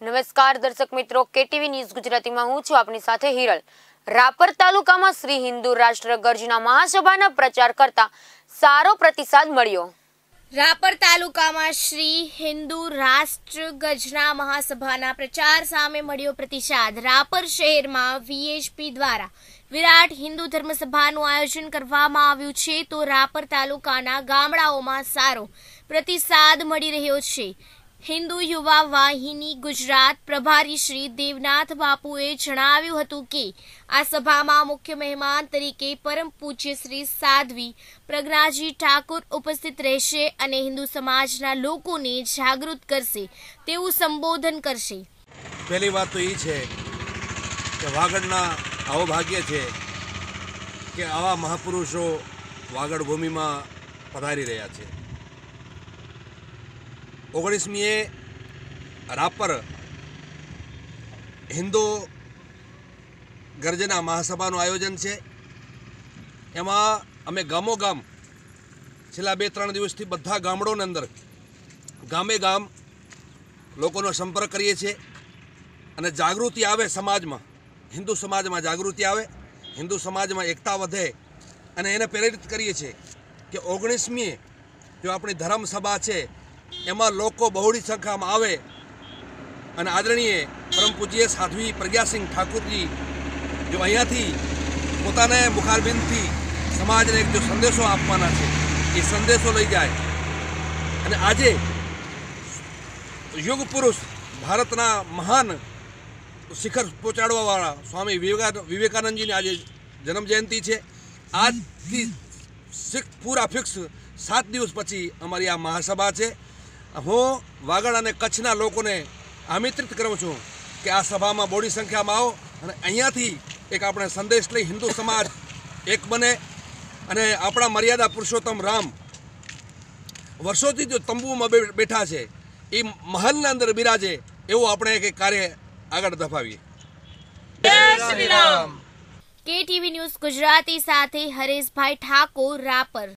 નમસ્કાર દર્શક મિત્રો, કેટીવી ન્યૂઝ ગુજરાતીમાં હું છું આપની સાથે હિરલ. રાપર તાલુકામાં શ્રી હિન્દુ રાષ્ટ્ર ગર્જના મહાસભાના પ્રચાર કરતા સારો પ્રતિસાદ મળ્યો. રાપર તાલુકામાં શ્રી હિન્દુ રાષ્ટ્ર ગજના મહાસભાના પ્રચાર સામે મળ્યો પ્રતિસાદ. રાપર શહેરમાં વીએચપી દ્વારા વિરાટ હિન્દુ ધર્મસભાનું આયોજન કરવામાં આવ્યું છે, તો રાપર તાલુકાના ગામડાઓમાં સારો પ્રતિસાદ મળી રહ્યો છે. હિન્દુ યુવા વાહિની ગુજરાત પ્રભારી શ્રી દેવનાથ બાપુએ જણાવ્યું હતું કે, આ સભામાં મુખ્ય મહેમાન તરીકે પરમ પૂજ્ય શ્રી સાધ્વી, પ્રજ્ઞાજી ઠાકુર ઉપસ્થિત રહેશે અને હિન્દુ સમાજના લોકોને જાગૃત કરશે, તેવું સંબોધન કરશે. પહેલી વાત તો એ છે કે વાગડના આવો ભાગ્ય છે કે આવા મહાપુરુષો વાગડ ભૂમિમાં પધારી રહ્યા છે. ઓગણીસમીએ રાપર હિન્દુ ગર્જના મહાસભાનું આયોજન છે. એમાં અમે ગામો ગામ છેલ્લા બે ત્રણ દિવસથી બધા ગામડોની અંદર ગામે ગામ લોકોનો સંપર્ક કરીએ છીએ અને જાગૃતિ આવે સમાજમાં. હિન્દુ સમાજમાં જાગૃતિ આવે, હિન્દુ સમાજમાં એકતા વધે અને એને પ્રેરિત કરીએ છીએ કે ઓગણીસમીએ જો આપણી ધર્મસભા છે એમાં લોકો બહોળી સંખ્યામાં આવે અને આદરણીય પરમ પૂજ્ય સાધ્વી પ્રજ્ઞાસિંહ ઠાકુરજી જો અહીંયાથી પોતાને મુખારબિંદથી સમાજને એક જો સંદેશો આપવાના છે, એ સંદેશો લઈ જાય. અને આજે યુગ પુરુષ ભારતના મહાન શિખર પહોંચાડવાવાળા સ્વામી વિવેકા વિવેકાનંદજીની આજે જન્મ જયંતિ છે. આજથી શીખ, પૂરા ફિક્સ સાત દિવસ પછી અમારી આ મહાસભા છે. હું વાગડ અને કચ્છના લોકોને આમંત્રિત કરું છું કે આ સભામાં બોડી સંખ્યામાં આવો અને અહીંયાથી એક આપણે સંદેશ લઈ હિન્દુ સમાજ એક બને અને આપણા મર્યાદા પુરુષોત્તમ રામ વર્ષોથી જો તંબુમાં બેઠા છે એ મહલના અંદર બિરાજે એવું આપણે એક કાર્ય આગળ ધપાવીએ. કેટીવી ન્યૂઝ ગુજરાતી સાથે હરેશભાઈ ઠાકોર રાપર.